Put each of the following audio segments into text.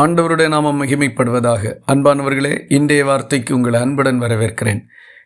ஆண்டவருடைய நாமம் மகிமைப்படுவதாக. அன்பானவர்களே இன்றைய வார்த்தைக்கு உங்களை அன்புடன் வரவேற்கிறேன்.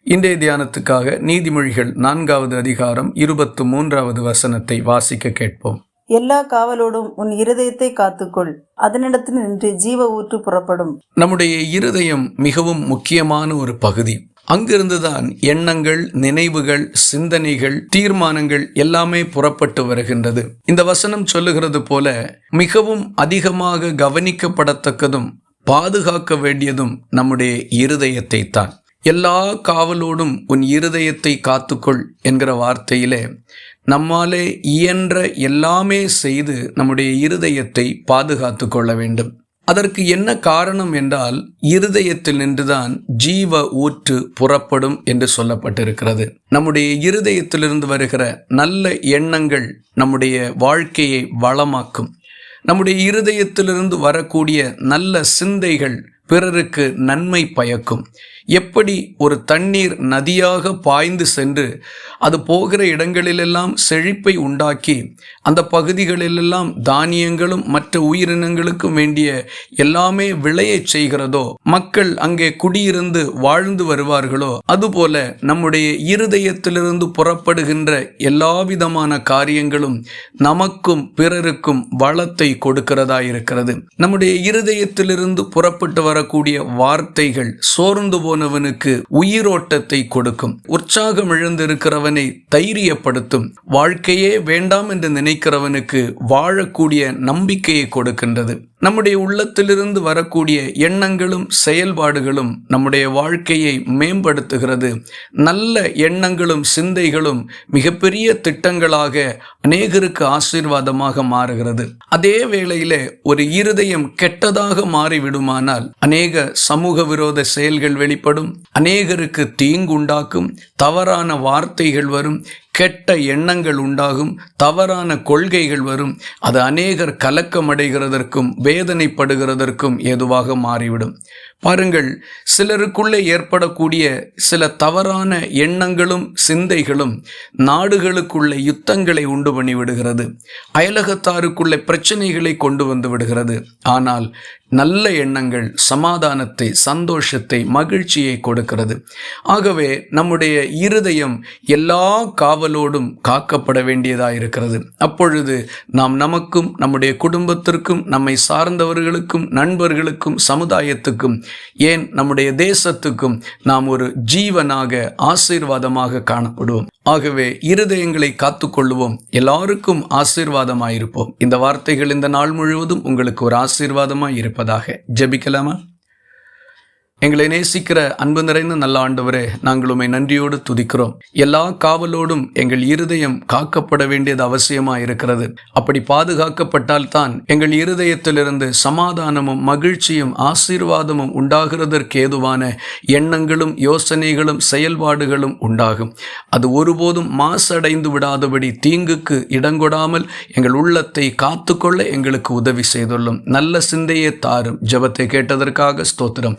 இன்றைய தியானத்துக்காக நீதிமொழிகள் நான்காவது அதிகாரம் இருபத்து மூன்றாவது வசனத்தை வாசிக்க கேட்போம். எல்லா காவலோடும் உன் இருதயத்தை காத்துக்கொள். அதனிடத்தில் நின்று ஜீவ ஊற்று புறப்படும். நம்முடைய இருதயம் மிகவும் முக்கியமான ஒரு பகுதி. அங்கிருந்துதான் எண்ணங்கள் நினைவுகள் சிந்தனைகள் தீர்மானங்கள் எல்லாமே புறப்பட்டு வருகின்றது. இந்த வசனம் சொல்லுகிறது போல மிகவும் அதிகமாக கவனிக்கப்படத்தக்கதும் பாதுகாக்க வேண்டியதும் நம்முடைய இருதயத்தை தான் எல்லா காவலோடும் உன் இருதயத்தை காத்துக்கொள் என்கிற வார்த்தையிலே நம்மாலே இயன்ற எல்லாமே செய்து நம்முடைய இருதயத்தை பாதுகாத்து கொள்ள வேண்டும். அதற்கு என்ன காரணம் என்றால் இருதயத்தில் நின்றுதான் ஜீவ ஊற்று புறப்படும் என்று சொல்லப்பட்டிருக்கிறது. நம்முடைய இருதயத்திலிருந்து வருகிற நல்ல எண்ணங்கள் நம்முடைய வாழ்க்கையை வளமாக்கும். நம்முடைய இருதயத்திலிருந்து வரக்கூடிய நல்ல சிந்தைகள் பிறருக்கு நன்மை பயக்கும். எப்படி ஒரு தண்ணீர் நதியாக பாய்ந்து சென்று அது போகிற இடங்களிலெல்லாம் செழிப்பை உண்டாக்கி அந்த பகுதிகளிலெல்லாம் தானியங்களும் மற்ற உயிரினங்களுக்கும் வேண்டிய எல்லாமே விளையச் செய்கிறதோ மக்கள் அங்கே குடியிருந்து வாழ்ந்து வருவார்களோ அதுபோல நம்முடைய இருதயத்திலிருந்து புறப்படுகின்ற எல்லா விதமான காரியங்களும் நமக்கும் பிறருக்கும் வளத்தை கொடுக்கிறதா இருக்கிறது நம்முடைய இருதயத்திலிருந்து புறப்பட்டு வரக்கூடிய வார்த்தைகள் சோர்ந்து போனவனுக்கு உயிரோட்டத்தை கொடுக்கும். உற்சாகம் இழந்திருக்கிறவனை தைரியப்படுத்தும். வாழ்க்கையே வேண்டாம் என்று நினைக்கிறவனுக்கு வாழக்கூடிய நம்பிக்கையை கொடுக்கின்றது. நம்முடைய உள்ளத்திலிருந்து வரக்கூடிய எண்ணங்களும் செயல்பாடுகளும் நம்முடைய வாழ்க்கையை மேம்படுத்துகிறது. நல்ல எண்ணங்களும் சிந்தைகளும் மிகப்பெரிய திட்டங்களாக அநேகருக்கு ஆசீர்வாதமாக மாறுகிறது. அதே வேளையில ஒரு இருதயம் கெட்டதாக மாறிவிடுமானால் அநேக சமூக விரோத செயல்கள் வெளிப்படும். அநேகருக்கு தீங்குண்டாக்கும் தவறான வார்த்தைகள் வரும். கெட்ட எண்ணங்கள் உண்டாகும் தவறான கொள்கைகள் வரும் அது அநேகர் கலக்கமடைகிறதற்கும் வேதனைப்படுகிறதற்கும் ஏதுவாக மாறிவிடும். பாருங்கள் சிலருக்குள்ளே ஏற்படக்கூடிய சில தவறான எண்ணங்களும் சிந்தைகளும் நாடுகளுக்குள்ளே யுத்தங்களை உண்டு பண்ணி விடுகிறது. அயலகத்தாருக்குள்ளே பிரச்சனைகளை கொண்டு வந்து விடுகிறது. ஆனால் நல்ல எண்ணங்கள் சமாதானத்தை சந்தோஷத்தை மகிழ்ச்சியை கொடுக்கிறது. ஆகவே நம்முடைய இருதயம் எல்லா காவலோடும் காக்கப்பட வேண்டியதாக இருக்கிறது. அப்பொழுது நாம் நமக்கும் நம்முடைய குடும்பத்திற்கும் நம்மை சார்ந்தவர்களுக்கும் நண்பர்களுக்கும் சமுதாயத்துக்கும் ஏன் நம்முடைய தேசத்துக்கும் நாம் ஒரு ஜீவனாக ஆசீர்வாதமாக காணப்படுவோம் ஆகவே இருதயங்களை காத்துக்கொள்வோம் எல்லாருக்கும் ஆசீர்வாதமாயிருப்போம். இந்த வார்த்தைகள் இந்த நாள் முழுவதும் உங்களுக்கு ஒரு ஆசீர்வாதமாக இருப்பதாக ஜபிக்கலாமா? எங்களை நேசிக்கிற அன்பு நிறைந்த நல்ல ஆண்டவரே நாங்கள் நன்றியோடு துதிக்கிறோம். எல்லா காவலோடும் எங்கள் இருதயம் காக்கப்பட வேண்டியது அவசியமா இருக்கிறது. அப்படி பாதுகாக்கப்பட்டால் தான் எங்கள் இருதயத்திலிருந்து சமாதானமும் மகிழ்ச்சியும் ஆசீர்வாதமும் உண்டாகிறதற்கு ஏதுவான எண்ணங்களும் யோசனைகளும் செயல்பாடுகளும் உண்டாகும். அது ஒருபோதும் மாசடைந்து விடாதபடி தீங்குக்கு இடங்கொடாமல் எங்கள் உள்ளத்தை காத்துக்கொள்ள எங்களுக்கு உதவி செய்துள்ளோம். நல்ல சிந்தையே தாரும். ஜெபத்தை கேட்டதற்காக ஸ்தோத்திரம்.